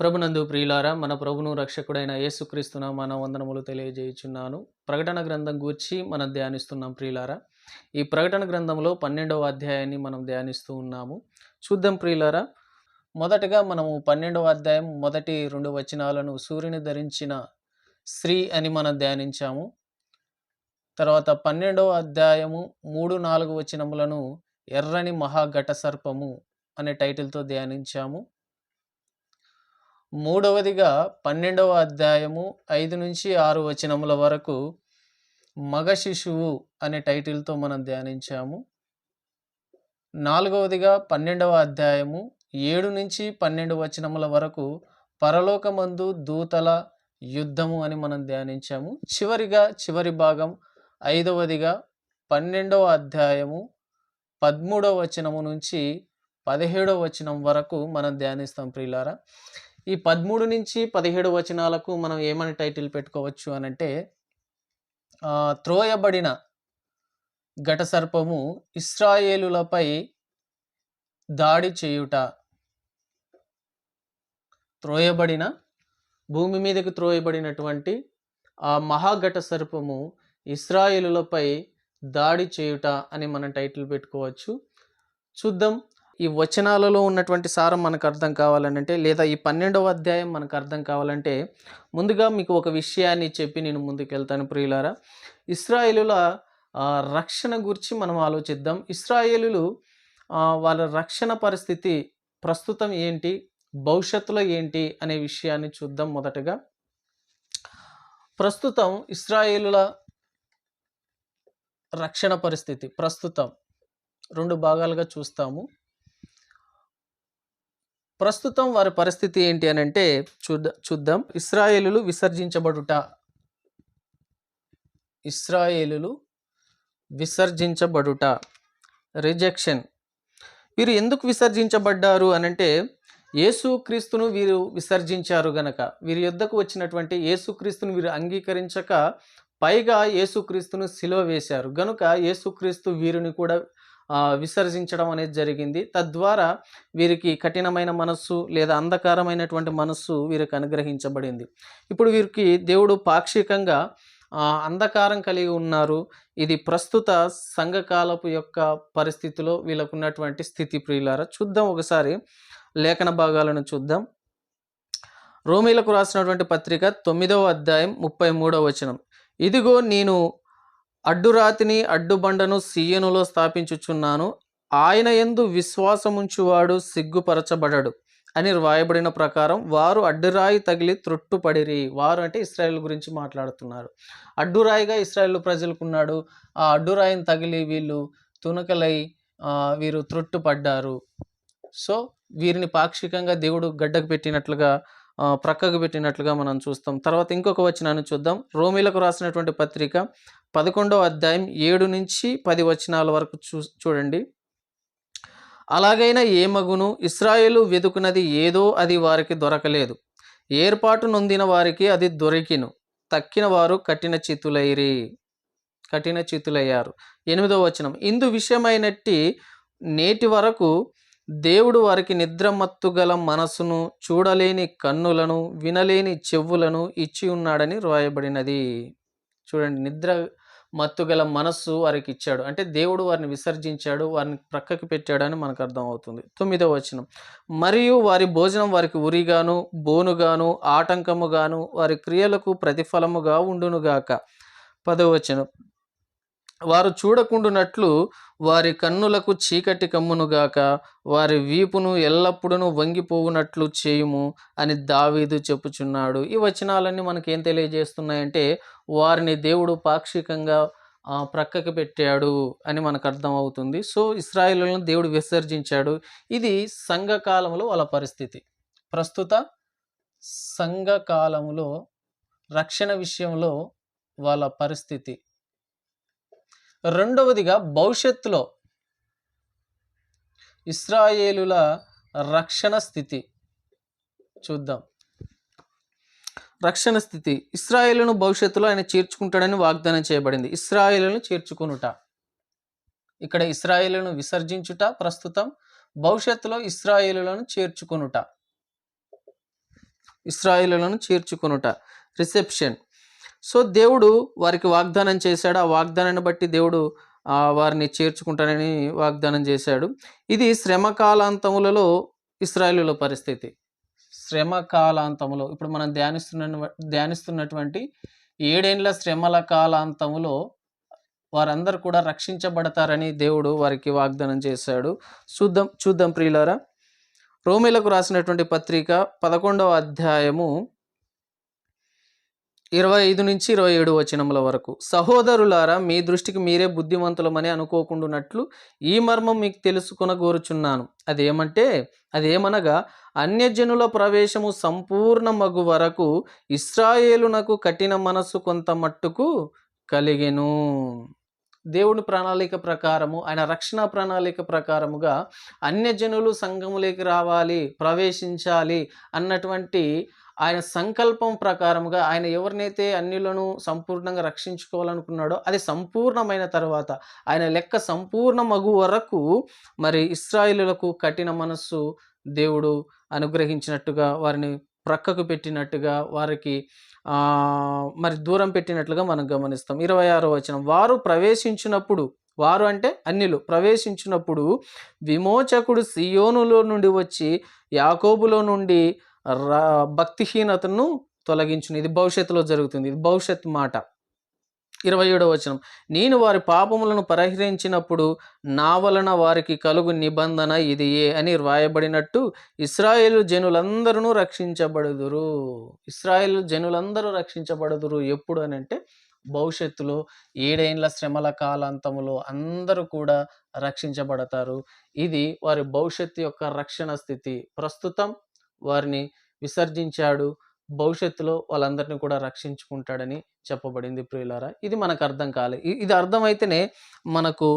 ప్రభునందు ప్రియులారా మన ప్రభును రక్షకుడైన యేసుక్రీస్తున మన వందనములు తెలియజేయుచున్నాను. ప్రకటన గ్రంథం గూర్చి మనం ధ్యానిస్తున్నాం ప్రియులారా. ఈ ప్రకటన గ్రంథంలో పన్నెండవ అధ్యాయాన్ని మనం ధ్యానిస్తూ ఉన్నాము. చూద్దాం ప్రియులారా. మొదటగా మనము పన్నెండవ అధ్యాయం మొదటి రెండు వచనాలను సూర్యుని ధరించిన స్త్రీ అని మనం ధ్యానించాము. తర్వాత పన్నెండవ అధ్యాయము మూడు నాలుగు వచనములను ఎర్రని మహాఘట సర్పము అనే టైటిల్తో ధ్యానించాము. మూడవదిగా పన్నెండవ అధ్యాయము ఐదు నుంచి ఆరు వచనముల వరకు మగ శిశువు అనే టైటిల్తో మనం ధ్యానించాము. నాలుగవదిగా పన్నెండవ అధ్యాయము ఏడు నుంచి పన్నెండు వచనముల వరకు పరలోకమందు దూతల యుద్ధము అని మనం ధ్యానించాము. చివరిగా చివరి భాగం ఐదవదిగా పన్నెండవ అధ్యాయము పదమూడవ వచనము నుంచి పదిహేడవ వచనం వరకు మనం ధ్యానిస్తాం ప్రియులారా. ఈ పదమూడు నుంచి పదిహేడు వచనాలకు మనం ఏమని టైటిల్ పెట్టుకోవచ్చు అని అంటే త్రోయబడిన ఘట సర్పము ఇస్రాయేలులపై దాడి చేయుట. త్రోయబడిన భూమి మీదకి త్రోయబడినటువంటి ఆ మహాఘట సర్పము ఇస్రాయేలులపై దాడి చేయుట అని మనం టైటిల్ పెట్టుకోవచ్చు. చూద్దాం ఈ వచనాలలో ఉన్నటువంటి సారం మనకు అర్థం కావాలంటే లేదా ఈ పన్నెండవ అధ్యాయం మనకు అర్థం కావాలంటే ముందుగా మీకు ఒక విషయాన్ని చెప్పి నేను ముందుకు వెళ్తాను ప్రియులారా. ఇస్రాయేలుల రక్షణ గురించి మనం ఆలోచిద్దాం. ఇస్రాయేలులు వాళ్ళ రక్షణ పరిస్థితి ప్రస్తుతం ఏంటి? భవిష్యత్తులో ఏంటి? అనే విషయాన్ని చూద్దాం మొదటగా. ప్రస్తుతం ఇస్రాయేలుల రక్షణ పరిస్థితి ప్రస్తుతం రెండు భాగాలుగా చూస్తాము. ప్రస్తుతం వారి పరిస్థితి ఏంటి అని అంటే చూద్ద చూద్దాం. ఇస్రాయేలులు విసర్జించబడుట. ఇస్రాయేలులు విసర్జించబడుట. రిజెక్షన్. వీరు ఎందుకు విసర్జించబడ్డారు అని అంటే యేసుక్రీస్తును వీరు విసర్జించారు గనక. వీరి యొద్దకు వచ్చినటువంటి యేసుక్రీస్తును వీరు అంగీకరించక పైగా యేసుక్రీస్తును సిలువ వేశారు. గనుక యేసుక్రీస్తు వీరిని కూడా విసర్జించడం అనేది జరిగింది. తద్వారా వీరికి కఠినమైన మనస్సు లేదా అంధకారమైనటువంటి మనస్సు వీరికి అనుగ్రహించబడింది. ఇప్పుడు వీరికి దేవుడు పాక్షికంగా అంధకారం కలిగి ఉన్నారు. ఇది ప్రస్తుత సంఘకాలపు యొక్క పరిస్థితిలో వీళ్ళకు ఉన్నటువంటి స్థితి ప్రియులారా. చూద్దాం ఒకసారి లేఖన భాగాలను చూద్దాం. రోమీలకు రాసినటువంటి పత్రిక తొమ్మిదవ అధ్యాయం ముప్పై మూడవ వచనం. ఇదిగో నేను అడ్డురాతిని అడ్డుబండను సీయనులో స్థాపించుచున్నాను. ఆయన ఎందు విశ్వాసముంచువాడు సిగ్గుపరచబడడు అని వ్రాయబడిన ప్రకారం వారు అడ్డురాయి తగిలి త్రొట్టుపడిరి. వారు అంటే ఇస్రాయల్ గురించి మాట్లాడుతున్నారు. అడ్డురాయిగా ఇస్రాయల్ ప్రజలకున్నాడు. ఆ అడ్డురాయిని తగిలి వీళ్ళు తునకలై వీరు త్రొట్టుపడ్డారు. సో వీరిని పాక్షికంగా దేవుడు గడ్డకు పెట్టినట్లుగా ప్రక్కకు పెట్టినట్లుగా మనం చూస్తాం. తర్వాత ఇంకొక వచనాన్ని చూద్దాం. రోమిలకు రాసినటువంటి పత్రిక పదకొండవ అధ్యాయం ఏడు నుంచి పది వచనాల వరకు చూ చూడండి. అలాగైనా ఏ మగును ఇస్రాయేలు వెతుకున్నది ఏదో అది వారికి దొరకలేదు. ఏర్పాటు నొందిన వారికి అది దొరికిను. తక్కిన వారు కఠిన చితులైరి కఠిన చితులయ్యారు. ఎనిమిదో వచనం. ఇందు విషయమైనట్టి నేటి వరకు దేవుడు వారికి నిద్రమత్తు గల మనసును చూడలేని కన్నులను వినలేని చెవులను ఇచ్చి ఉన్నాడని రాయబడినది. చూడండి. నిద్ర మత్తుగల మనస్సు వారికి ఇచ్చాడు. అంటే దేవుడు వారిని విసర్జించాడు వారిని ప్రక్కకి పెట్టాడని మనకు అర్థం అవుతుంది తొమ్మిదవ వచనం. మరియు వారి భోజనం వారికి ఉరిగాను బోనుగాను ఆటంకముగాను వారి క్రియలకు ప్రతిఫలముగా ఉండునుగాక. పదవచనం వారు చూడకుండునట్లు వారి కన్నులకు చీకటి కమ్మునుగాక వారి వీపును ఎల్లప్పుడూ వంగిపోవునట్లు చేయుము అని దావీదు చెప్పుచున్నాడు. ఈ వచనాలన్నీ మనకి ఏం తెలియజేస్తున్నాయంటే వారిని దేవుడు పాక్షికంగా ప్రక్కకి పెట్టాడు అని మనకు అర్థం అవుతుంది సో ఇస్రాయిలను దేవుడు విసర్జించాడు. ఇది సంఘకాలంలో వాళ్ళ పరిస్థితి. ప్రస్తుత సంఘకాలంలో రక్షణ విషయంలో వాళ్ళ పరిస్థితి. రెండవదిగా భవిష్యత్తులో ఇస్రాయేలుల రక్షణ స్థితి చూద్దాం. రక్షణ స్థితి. ఇస్రాయేలును భవిష్యత్తులో ఆయన చేర్చుకుంటాడని వాగ్దానం చేయబడింది. ఇస్రాయేలును చేర్చుకునుట. ఇక్కడ ఇస్రాయేలును విసర్జించుట ప్రస్తుతం భవిష్యత్తులో ఇస్రాయేలులను చేర్చుకునుట. ఇస్రాయేలులను చేర్చుకొనుట. రిసెప్షన్. సో దేవుడు వారికి వాగ్దానం చేశాడు. ఆ వాగ్దానాన్ని బట్టి దేవుడు వారిని చేర్చుకుంటానని వాగ్దానం చేశాడు. ఇది శ్రమ కాలాంతములలో ఇస్రాయేలుల పరిస్థితి. శ్రమ కాలాంతములో ఇప్పుడు మనం ధ్యానిస్తున్న ధ్యానిస్తున్నటువంటి ఏడేండ్ల శ్రమల కాలాంతములో వారందరూ కూడా రక్షించబడతారని దేవుడు వారికి వాగ్దానం చేశాడు. చూద్దాం చూద్దాం ప్రియులారా. రోమిలకు రాసినటువంటి పత్రిక పదకొండవ అధ్యాయము ఇరవై ఐదు నుంచి ఇరవై ఏడు వచనముల వరకు సహోదరులారా మీ దృష్టికి మీరే బుద్ధిమంతులమని అనుకోకుండానట్లు ఈ మర్మం మీకు తెలుసుకున కోరుచున్నాను అదేమంటే అదేమనగా అన్యజనుల ప్రవేశము సంపూర్ణ మగు వరకు ఇస్రాయేలునకు కఠిన మనస్సు కొంత మట్టుకు కలిగెను. దేవుని ప్రణాళిక ప్రకారము ఆయన రక్షణ ప్రణాళిక ప్రకారముగా అన్యజనులు సంఘములోకి రావాలి ప్రవేశించాలి అన్నటువంటి ఆయన సంకల్పం ప్రకారముగా ఆయన ఎవరినైతే అన్యులను సంపూర్ణంగా రక్షించుకోవాలనుకున్నాడో అది సంపూర్ణమైన తర్వాత ఆయన లెక్క సంపూర్ణ మగు వరకు మరి ఇస్రాయిలులకు కఠిన మనస్సు దేవుడు అనుగ్రహించినట్టుగా వారిని ప్రక్కకు పెట్టినట్టుగా వారికి మరి దూరం పెట్టినట్లుగా మనం గమనిస్తాం. ఇరవై ఆరో వచనం వారు ప్రవేశించినప్పుడు వారు అంటే అన్యులు ప్రవేశించినప్పుడు విమోచకుడు సియోనులో నుండి వచ్చి యాకోబులో నుండి భక్తిహీనతను తొలగించును. ఇది భవిష్యత్తులో జరుగుతుంది. ఇది భవిష్యత్ మాట. ఇరవై ఏడవ వచనం. నేను వారి పాపములను పరిహరించినప్పుడు నా వలన వారికి కలుగు నిబంధన ఇది ఏ అని వ్రాయబడినట్టు ఇస్రాయేలు జనులందరూ రక్షించబడుదురు. ఇస్రాయేల్ జనులందరూ రక్షించబడుదురు ఎప్పుడు అని అంటే భవిష్యత్తులో ఏడేండ్ల శ్రమల కాలాంతములో అందరూ కూడా రక్షించబడతారు. ఇది వారి భవిష్యత్తు యొక్క రక్షణ స్థితి. ప్రస్తుతం వారిని విసర్జించాడు. భవిష్యత్తులో వాళ్ళందరినీ కూడా రక్షించుకుంటాడని చెప్పబడింది ప్రియులారా. ఇది మనకు అర్థం కాలే. ఇది అర్థమైతేనే మనకు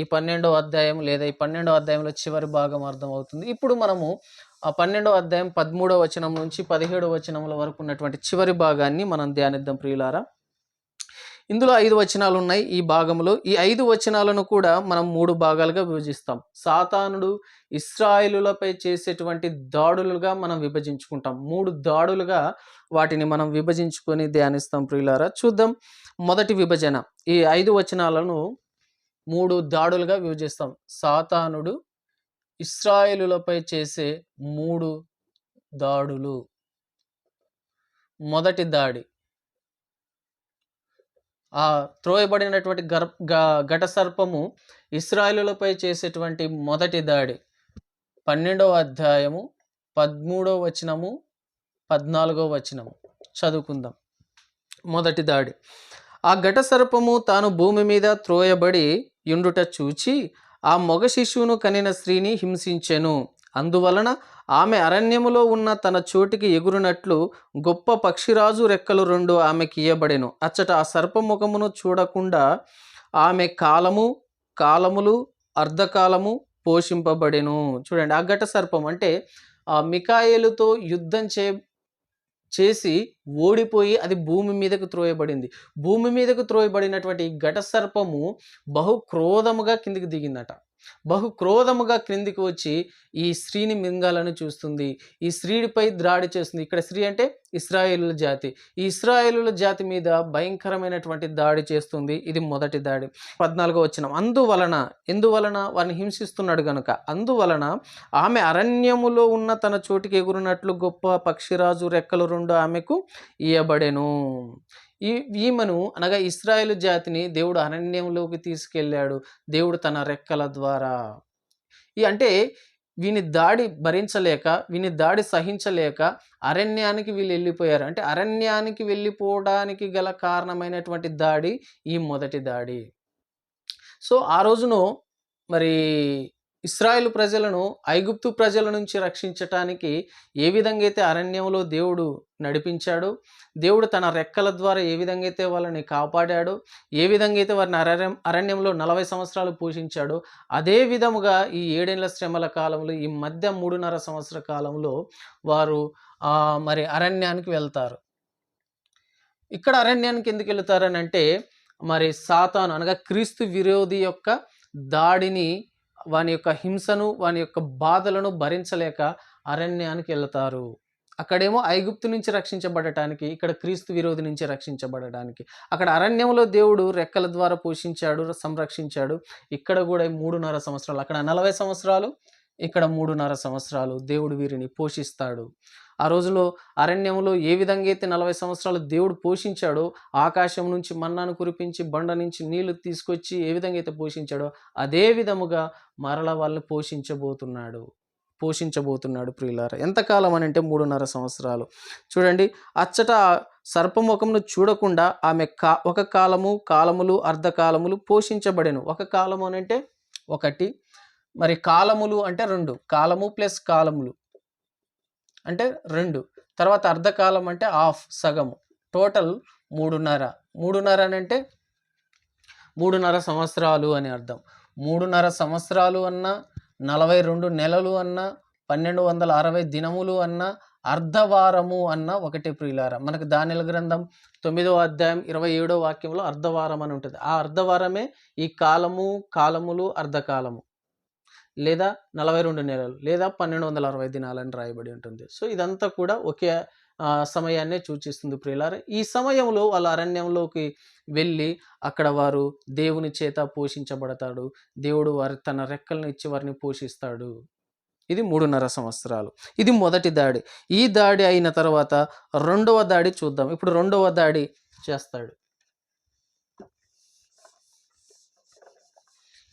ఈ పన్నెండవ అధ్యాయం లేదా ఈ పన్నెండవ అధ్యాయంలో చివరి భాగం అర్థమవుతుంది. ఇప్పుడు మనము ఆ పన్నెండవ అధ్యాయం పదమూడవ వచనం నుంచి పదిహేడవ వచనముల వరకు ఉన్నటువంటి చివరి భాగాన్ని మనం ధ్యానిద్దాం ప్రియులారా. ఇందులో ఐదు వచనాలు ఉన్నాయి ఈ భాగంలో. ఈ ఐదు వచనాలను కూడా మనం మూడు భాగాలుగా విభజిస్తాం. సాతానుడు ఇస్రాయిలులపై చేసేటువంటి దాడులుగా మనం విభజించుకుంటాం. మూడు దాడులుగా వాటిని మనం విభజించుకొని ధ్యానిస్తాం ప్రియులారా. చూద్దాం మొదటి విభజన. ఈ ఐదు వచనాలను మూడు దాడులుగా విభజిస్తాం. సాతానుడు ఇస్రాయిలులపై చేసే మూడు దాడులు. మొదటి దాడి. ఆ త్రోయబడినటువంటి గర్ ఘట సర్పము ఇస్రాయిలులపై చేసేటువంటి మొదటి దాడి. పన్నెండవ అధ్యాయము పదమూడవ వచనము పద్నాలుగో వచనము. చదువుకుందాం. మొదటి దాడి. ఆ ఘట సర్పము తాను భూమి మీద త్రోయబడి యుండుట చూచి ఆ మొగ శిశువును కనిన స్త్రీని హింసించెను. అందువలన ఆమె అరణ్యములో ఉన్న తన చోటికి ఎగురునట్లు గొప్ప పక్షిరాజు రెక్కలు రెండు ఆమెకి ఇయ్యబడెను. అచ్చట ఆ సర్పముఖమును చూడకుండా ఆమె కాలము కాలములు అర్ధకాలము పోషింపబడెను. చూడండి ఆ ఘట సర్పం అంటే ఆ మికాయేలుతో యుద్ధం చే చేసి ఓడిపోయి అది భూమి మీదకు త్రోయబడింది. భూమి మీదకు త్రోయబడినటువంటి ఘట సర్పము బహు క్రోధముగా కిందికి దిగిందట. బహు క్రోధముగా క్రిందికి వచ్చి ఈ స్త్రీని మింగాలని చూస్తుంది. ఈ స్త్రీపై దాడి చేస్తుంది. ఇక్కడ స్త్రీ అంటే ఇస్రాయేలుల జాతి. ఈ ఇస్రాయేలుల జాతి మీద భయంకరమైనటువంటి దాడి చేస్తుంది. ఇది మొదటి దాడి. పద్నాలుగో వచ్చిన అందువలన ఎందువలన వారిని హింసిస్తున్నాడు గనుక? అందువలన ఆమె అరణ్యములో ఉన్న తన చోటికి ఎగురినట్లు గొప్ప పక్షిరాజు రెక్కలు రెండు ఆమెకు ఇయ్యబడెను. ఈ ఈమెను అనగా ఇస్రాయేల్ జాతిని దేవుడు అరణ్యంలోకి తీసుకెళ్ళాడు. దేవుడు తన రెక్కల ద్వారా. ఈ అంటే వీని దాడి భరించలేక వీని దాడి సహించలేక అరణ్యానికి వీళ్ళు వెళ్ళిపోయారు. అంటే అరణ్యానికి వెళ్ళిపోవడానికి గల కారణమైనటువంటి దాడి ఈ మొదటి దాడి. సో ఆ రోజును మరి ఇస్రాయేల్ ప్రజలను ఐగుప్తు ప్రజల నుంచి రక్షించటానికి ఏ విధంగా అయితే అరణ్యంలో దేవుడు నడిపించాడో దేవుడు తన రెక్కల ద్వారా ఏ విధంగా అయితే వాళ్ళని కాపాడాడో ఏ విధంగా అయితే వారిని అరణ్యం అరణ్యంలో నలభై సంవత్సరాలు పోషించాడు అదే విధముగా ఈ ఏడేళ్ళ శ్రమల కాలంలో ఈ మధ్య మూడున్నర సంవత్సర కాలంలో వారు మరి అరణ్యానికి వెళ్తారు. ఇక్కడ అరణ్యానికి ఎందుకు వెళ్తారని అంటే మరి సాతాను అనగా క్రీస్తు విరోధి యొక్క దాడిని వాని యొక్క హింసను వాని యొక్క బాధలను భరించలేక అరణ్యానికి వెళతారు. అక్కడేమో ఐగుప్తు నుంచి రక్షించబడటానికి ఇక్కడ క్రీస్తు విరోధి నుంచి రక్షించబడటానికి. అక్కడ అరణ్యంలో దేవుడు రెక్కల ద్వారా పోషించాడు సంరక్షించాడు. ఇక్కడ కూడా మూడున్నర సంవత్సరాలు అక్కడ నలభై సంవత్సరాలు ఇక్కడ మూడున్నర సంవత్సరాలు దేవుడు వీరిని పోషిస్తాడు. ఆ రోజులో అరణ్యంలో ఏ విధంగా అయితే నలభై సంవత్సరాలు దేవుడు పోషించాడో ఆకాశం నుంచి మన్నాను కురిపించి బండ నుంచి నీళ్ళు తీసుకొచ్చి ఏ విధంగా అయితే పోషించాడో అదే విధముగా మరల వాళ్ళని పోషించబోతున్నాడు. పోషించబోతున్నాడు ప్రియులార. ఎంతకాలం అని అంటే మూడున్నర సంవత్సరాలు. చూడండి అచ్చట సర్పముఖమును చూడకుండా ఆమె కా ఒక కాలము కాలములు అర్ధకాలములు పోషించబడెను. ఒక కాలము అని అంటే ఒకటి మరి కాలములు అంటే రెండు కాలము ప్లస్ కాలములు. అంటే రెండు. తర్వాత అర్ధకాలం అంటే హాఫ్ సగము. టోటల్ మూడున్నర. మూడున్నర అని అంటే మూడున్నర సంవత్సరాలు అని అర్థం. మూడున్నర సంవత్సరాలు అన్నా నలభై రెండు నెలలు అన్నా పన్నెండు వందల అరవై దినములు అన్నా అర్ధవారము అన్న ఒకటి ప్రియులార. మనకు దానిల గ్రంథం తొమ్మిదవ అధ్యాయం ఇరవై ఏడో వాక్యంలో అర్ధవారం అని ఉంటుంది. ఆ అర్ధవారమే ఈ కాలము కాలములు అర్ధకాలము. లేదా నలభై రెండు నెలలు లేదా పన్నెండు వందల అరవై దినాలని రాయబడి ఉంటుంది. సో ఇదంతా కూడా ఒకే సమయాన్నే సూచిస్తుంది ప్రియులార. ఈ సమయంలో వాళ్ళ అరణ్యంలోకి వెళ్ళి అక్కడ వారు దేవుని చేత పోషించబడతాడు. దేవుడు వారి తన రెక్కలను ఇచ్చి వారిని పోషిస్తాడు. ఇది మూడున్నర సంవత్సరాలు. ఇది మొదటి దాడి. ఈ దాడి అయిన తర్వాత రెండవ దాడి చూద్దాం. ఇప్పుడు రెండవ దాడి చేస్తాడు.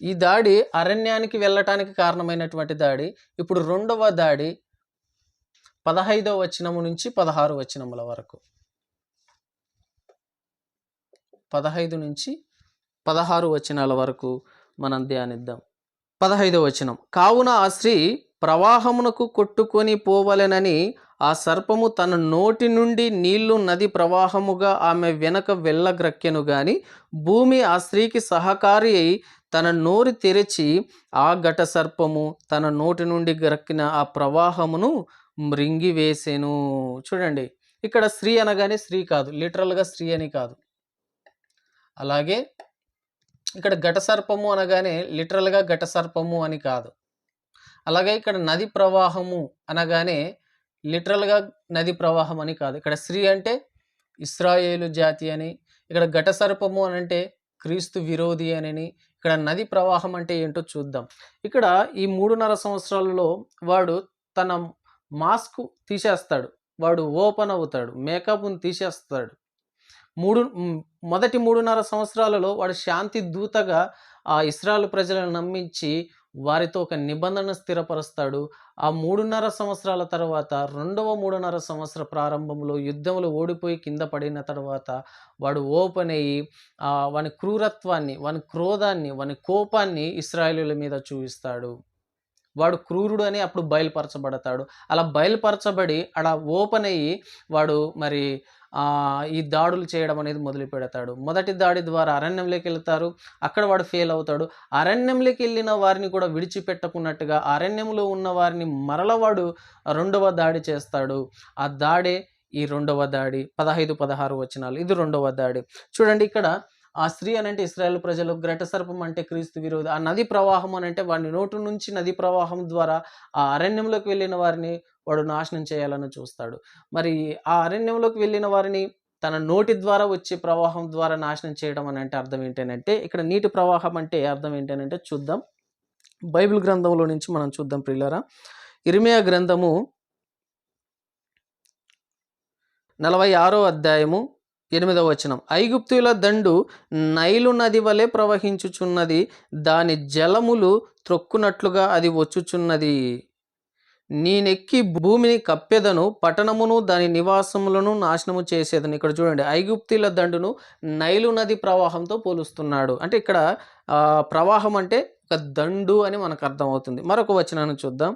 ఈ దాడి అరణ్యానికి వెళ్ళటానికి కారణమైనటువంటి దాడి. ఇప్పుడు రెండవ దాడి పదహైదవ వచనము నుంచి పదహారు వచనముల వరకు. పదహైదు నుంచి పదహారు వచనాల వరకు మనం ధ్యానిద్దాం. పదహైదవ వచనం. కావున ఆ స్త్రీ ప్రవాహమునకు కొట్టుకొని పోవలెనని ఆ సర్పము తన నోటి నుండి నీళ్ళు నది ప్రవాహముగా ఆమె వెనక వెళ్ళగ్రక్కెను గాని భూమి ఆ స్త్రీకి సహకారి అయి తన నోరు తెరిచి ఆ ఘట సర్పము తన నోటి నుండి గరక్కిన ఆ ప్రవాహమును మృంగివేసెను. చూడండి ఇక్కడ స్త్రీ అనగానే స్త్రీ కాదు లిటరల్గా స్త్రీ అని కాదు. అలాగే ఇక్కడ ఘట సర్పము అనగానే లిటరల్గా ఘట సర్పము అని కాదు. అలాగే ఇక్కడ నది ప్రవాహము అనగానే లిటరల్గా నది ప్రవాహం అని కాదు. ఇక్కడ స్త్రీ అంటే ఇస్రాయేలు జాతి అని ఇక్కడ ఘట సర్పము అని అంటే క్రీస్తు విరోధి అని ఇక్కడ నది ప్రవాహం అంటే ఏంటో చూద్దాం. ఇక్కడ ఈ మూడున్నర సంవత్సరాలలో వాడు తన మాస్క్ తీసేస్తాడు. వాడు ఓపెన్ అవుతాడు. మేకప్ను తీసేస్తాడు. మూడు మొదటి మూడున్నర సంవత్సరాలలో వాడు శాంతి దూతగా ఆ ఇస్రాయల్ ప్రజలను నమ్మించి వారితో ఒక నిబంధన స్థిరపరుస్తాడు. ఆ మూడున్నర సంవత్సరాల తర్వాత రెండవ మూడున్నర సంవత్సర ప్రారంభంలో యుద్ధంలో ఓడిపోయి కింద పడిన తర్వాత వాడు ఓపెన్ అయ్యి వాని క్రూరత్వాన్ని వాని క్రోధాన్ని వాని కోపాన్ని ఇస్రాయేలుల మీద చూపిస్తాడు. వాడు క్రూరుడు అని అప్పుడు బయలుపరచబడతాడు. అలా బయలుపరచబడి అలా ఓపెన్ అయ్యి వాడు మరి ఈ దాడులు చేయడం అనేది మొదలు పెడతాడు. మొదటి దాడి ద్వారా అరణ్యంలోకి వెళ్తారు. అక్కడ వాడు ఫెయిల్ అవుతాడు. అరణ్యంలోకి వెళ్ళిన వారిని కూడా విడిచిపెట్టకున్నట్టుగా అరణ్యంలో ఉన్న వారిని మరల వాడు రెండవ దాడి చేస్తాడు. ఆ దాడే ఈ రెండవ దాడి. పదహైదు పదహారు వచనాలు. ఇది రెండవ దాడి. చూడండి ఇక్కడ ఆ స్త్రీ అనంటే అంటే ఇస్రాయేల్ ప్రజలు గ్రట సర్పం అంటే క్రీస్తు విరోధి. ఆ నది ప్రవాహం అని అంటే నోటు నుంచి నది ప్రవాహం ద్వారా ఆ అరణ్యంలోకి వెళ్ళిన వారిని వాడు నాశనం చేయాలని చూస్తాడు. మరి ఆ అరణ్యంలోకి వెళ్ళిన వారిని తన నోటి ద్వారా వచ్చే ప్రవాహం ద్వారా నాశనం చేయడం అని అంటే అర్థం ఏంటంటే ఇక్కడ నీటి ప్రవాహం అంటే అర్థం ఏంటంటే చూద్దాం. బైబిల్ గ్రంథంలో నుంచి మనం చూద్దాం ప్రిల్లరా ఇరిమియా గ్రంథము నలభై ఆరో అధ్యాయము ఎనిమిదవ వచనం. ఐగుప్తుల దండు నైలు నది వలె ప్రవహించుచున్నది దాని జలములు త్రొక్కునట్లుగా అది వచ్చుచున్నది. నేనెక్కి భూమిని కప్పెదను పట్టణమును దాని నివాసములను నాశనము చేసేదని. ఇక్కడ చూడండి ఐగుప్తుల దండును నైలు నది ప్రవాహంతో పోలుస్తున్నాడు. అంటే ఇక్కడ ప్రవాహం అంటే ఒక దండు అని మనకు అర్థమవుతుంది. మరొక వచనాన్ని చూద్దాం.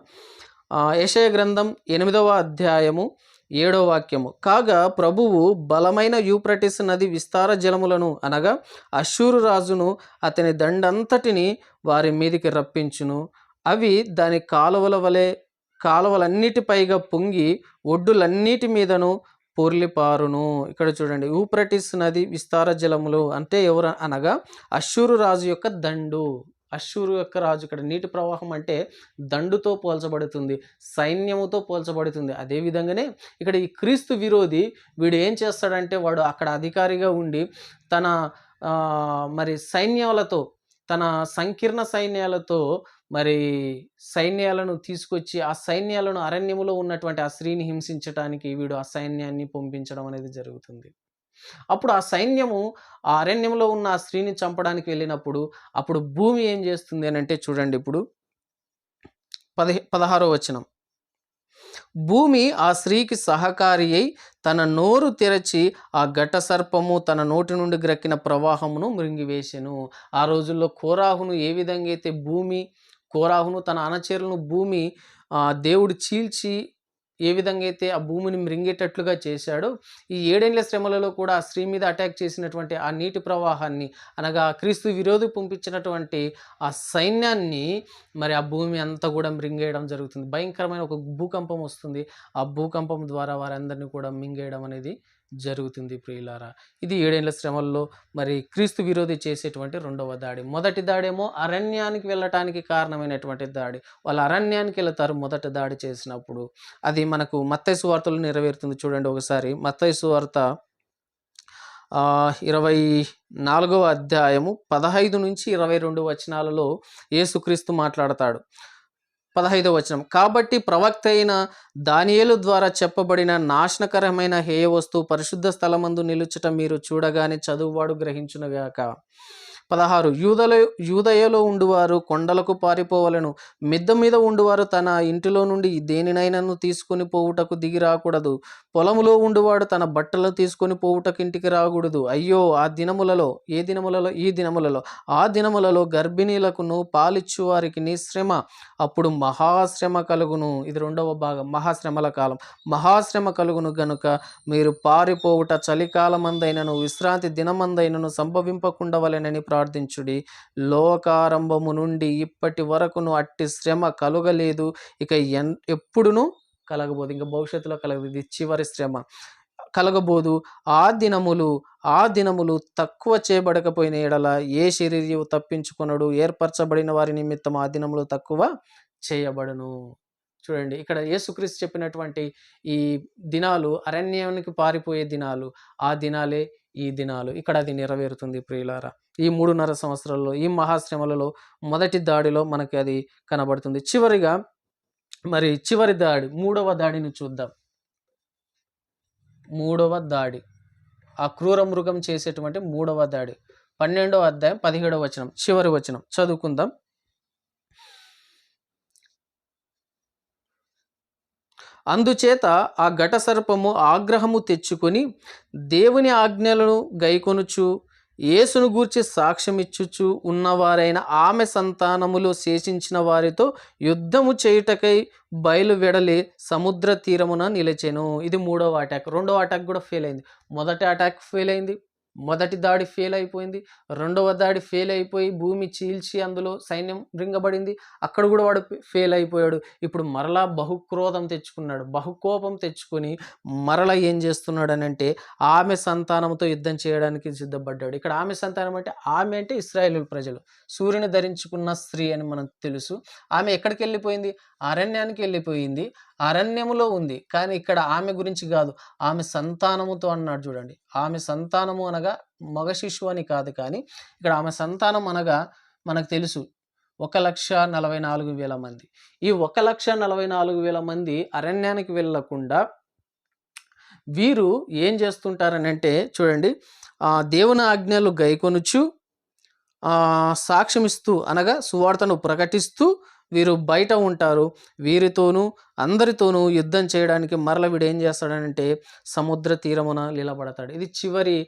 యశయ గ్రంథం ఎనిమిదవ అధ్యాయము ఏడో వాక్యము. కాగా ప్రభువు బలమైన యూప్రటిస్ నది విస్తార జలములను అనగా అశ్షూరు రాజును అతని దండంతటిని వారి మీదికి రప్పించును. అవి దాని కాలువల వలె కాలువలన్నిటిపైగా పొంగి ఒడ్డులన్నిటి మీదను పొర్లిపారును. ఇక్కడ చూడండి యూప్రటిస్ నది విస్తార జలములు అంటే ఎవరు అనగా అశ్షూరు రాజు యొక్క దండు. అశ్షూరు యొక్క రాజు ఇక్కడ నీటి ప్రవాహం అంటే దండుతో పోల్చబడుతుంది సైన్యముతో పోల్చబడుతుంది. అదే విధంగానే ఇక్కడ ఈ క్రీస్తు విరోధి వీడు ఏం చేస్తాడంటే వాడు అక్కడ అధికారిగా ఉండి తన మరి సైన్యాలతో తన సంకీర్ణ సైన్యాలతో మరి సైన్యాలను తీసుకొచ్చి ఆ సైన్యాలను అరణ్యములో ఉన్నటువంటి ఆ స్త్రీని హింసించడానికి వీడు ఆ సైన్యాన్ని పంపించడం అనేది జరుగుతుంది. అప్పుడు ఆ సైన్యము ఆ అరణ్యంలో ఉన్న ఆ స్త్రీని చంపడానికి వెళ్ళినప్పుడు అప్పుడు భూమి ఏం చేస్తుంది అని అంటే చూడండి ఇప్పుడు పదిహే పదహారో వచనం. భూమి ఆ స్త్రీకి సహకారి అయి తన నోరు తెరచి ఆ ఘట సర్పము తన నోటి నుండి గ్రక్కిన ప్రవాహమును మృంగివేసెను. ఆ రోజుల్లో కోరాహును ఏ విధంగా అయితే భూమి కోరాహును తన అనచేరులను భూమి దేవుడు చీల్చి ఏ విధంగా అయితే ఆ భూమిని మృంగేటట్లుగా చేశాడో ఈ ఏడేళ్ళ శ్రమలలో కూడా ఆ స్త్రీ మీద అటాక్ చేసినటువంటి ఆ నీటి ప్రవాహాన్ని అనగా క్రీస్తు విరోధి పంపించినటువంటి ఆ సైన్యాన్ని మరి ఆ భూమి అంతా కూడా మృంగేయడం జరుగుతుంది. భయంకరమైన ఒక భూకంపం వస్తుంది. ఆ భూకంపం ద్వారా వారందరినీ కూడా మింగేయడం అనేది జరుగుతుంది ప్రియులారా. ఇది ఏడేళ్ళ శ్రమల్లో మరి క్రీస్తు విరోధి చేసేటువంటి రెండవ దాడి. మొదటి దాడేమో అరణ్యానికి వెళ్ళటానికి కారణమైనటువంటి దాడి. వాళ్ళు అరణ్యానికి వెళతారు మొదట దాడి చేసినప్పుడు. అది మనకు మత్తైసు వార్తలు నెరవేరుతుంది చూడండి ఒకసారి. మత్తైసు వార్త ఇరవై నాలుగవ అధ్యాయము పదహైదు నుంచి ఇరవై రెండు వచనాలలో యేసుక్రీస్తు మాట్లాడతాడు. పదహైదవ వచనం. కాబట్టి ప్రవక్త అయిన దానియేలు ద్వారా చెప్పబడిన నాశనకరమైన హేయ వస్తువు పరిశుద్ధ స్థలమందు నిలుచటం మీరు చూడగానే చదువువాడు గ్రహించునుగాక. పదహారు. యూదలో యూదయలో ఉండువారు కొండలకు పారిపోవలను. మిద్ద మీద ఉండువారు తన ఇంటిలో నుండి దేనినైనాను తీసుకొని పోవుటకు దిగి రాకూడదు. పొలములో ఉండువాడు తన బట్టలు తీసుకొని పోవుటకు ఇంటికి రాకూడదు. అయ్యో ఆ దినములలో ఏ దినములలో ఈ దినములలో ఆ దినములలో గర్భిణీలకును పాలిచ్చు వారికి శ్రమ. అప్పుడు మహాశ్రమ కలుగును. ఇది రెండవ భాగం. మహాశ్రమల కాలం. మహాశ్రమ కలుగును గనుక మీరు పారిపోవుట చలికాలమందైనను విశ్రాంతి దినమందైనను సంభవింపకుండవలెనని ప్రార్థించుడి. లోకారంభము నుండి ఇప్పటి వరకును అట్టి శ్రమ కలుగలేదు. ఇక ఎన్ ఎప్పుడును కలగబోదు. ఇంకా భవిష్యత్తులో కలగదు ఇది చివరి శ్రమ. కలగబోదు. ఆ దినములు ఆ దినములు తక్కువ చేయబడకపోయిన ఎడల ఏ శరీరం తప్పించుకొనడు. ఏర్పరచబడిన వారి నిమిత్తం ఆ దినములు తక్కువ చేయబడును. చూడండి. ఇక్కడ యేసుక్రీస్తు చెప్పినటువంటి ఈ దినాలు అరణ్యానికి పారిపోయే దినాలు ఆ దినాలే ఈ దినాలు ఇక్కడ అది నెరవేరుతుంది ప్రియులారా. ఈ మూడున్నర సంవత్సరాల్లో ఈ మహాశ్రమలలో మొదటి దాడిలో మనకి అది కనబడుతుంది. చివరిగా మరి చివరి దాడి మూడవ దాడిని చూద్దాం. మూడవ దాడి. ఆ క్రూర మృగం చేసేటువంటి మూడవ దాడి. పన్నెండవ అధ్యాయం పదిహేడవ వచనం చివరి వచనం. చదువుకుందాం. అందుచేత ఆ ఘట సర్పము ఆగ్రహము తెచ్చుకొని దేవుని ఆజ్ఞలను గైకొనుచు యేసును గూర్చి సాక్ష్యమిచ్చుచు ఉన్నవారైన ఆమె సంతానములో శేషించిన వారితో యుద్ధము చేయుటకై బయలు వెడలి సముద్ర తీరమున నిలిచెను. ఇది మూడవ అటాక్. రెండవ అటాక్ కూడా ఫెయిల్ అయింది మొదటి అటాక్ ఫెయిల్ అయింది మొదటి దాడి ఫెయిల్ అయిపోయింది రెండవ దాడి ఫెయిల్ అయిపోయి భూమి చీల్చి అందులో సైన్యం రింగబడింది అక్కడ కూడా వాడు ఫెయిల్ అయిపోయాడు ఇప్పుడు మరలా బహుక్రోధం తెచ్చుకున్నాడు. బహుకోపం తెచ్చుకొని మరలా ఏం చేస్తున్నాడు అని అంటే ఆమె సంతానంతో యుద్ధం చేయడానికి సిద్ధపడ్డాడు. ఇక్కడ ఆమె సంతానం అంటే ఆమె అంటే ఇస్రాయేల్ ప్రజలు. సూర్యుని ధరించుకున్న స్త్రీ అని మనకు తెలుసు. ఆమె ఎక్కడికి వెళ్ళిపోయింది అరణ్యానికి వెళ్ళిపోయింది. అరణ్యములో ఉంది. కానీ ఇక్కడ ఆమె గురించి కాదు. ఆమె సంతానముతో అన్నాడు చూడండి. ఆమె సంతానము అనగా మగ శిశువు అని కాదు కానీ ఇక్కడ ఆమె సంతానం అనగా మనకు తెలుసు ఒక లక్ష నలభై నాలుగు వేల మంది. ఈ ఒక లక్ష నలభై నాలుగు వేల మంది అరణ్యానికి వెళ్ళకుండా వీరు ఏం చేస్తుంటారని అంటే చూడండి దేవుని ఆజ్ఞలు గైకొనుచు సాక్ష్యమిస్తూ అనగా సువార్తను ప్రకటిస్తూ వీరు బయట ఉంటారు. వీరితోనూ అందరితోనూ యుద్ధం చేయడానికి మరల వీడు ఏం చేస్తాడంటే సముద్ర తీరమున నిలబడతాడు. ఇది చివరి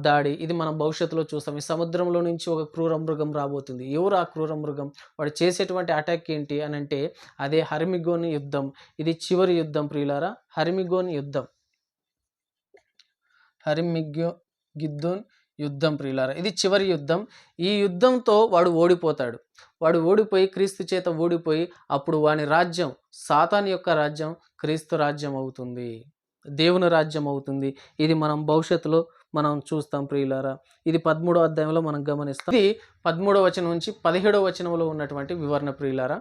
దాడి. ఇది మనం భవిష్యత్తులో చూస్తాం. ఈ సముద్రంలో నుంచి ఒక క్రూర మృగం రాబోతుంది. ఎవరు ఆ క్రూర మృగం? వాడు చేసేటువంటి అటాక్ ఏంటి అని అంటే అదే హర్మిగోన్ యుద్ధం. ఇది చివరి యుద్ధం ప్రియులారా. హర్మిగోన్ యుద్ధం. హరిమిగ్యో గిద్దోన్ యుద్ధం ప్రియులారా. ఇది చివరి యుద్ధం. ఈ యుద్ధంతో వాడు ఓడిపోతాడు. వాడు ఓడిపోయి క్రీస్తు చేత ఓడిపోయి అప్పుడు వాని రాజ్యం సాతాన్ యొక్క రాజ్యం క్రీస్తు రాజ్యం అవుతుంది. దేవుని రాజ్యం అవుతుంది. ఇది మనం భవిష్యత్తులో మనం చూస్తాం ప్రియులారా. ఇది పదమూడో అధ్యాయంలో మనం గమనిస్తాం. ఇది పదమూడవ వచనం నుంచి పదిహేడవ వచనంలో ఉన్నటువంటి వివరణ ప్రియులారా.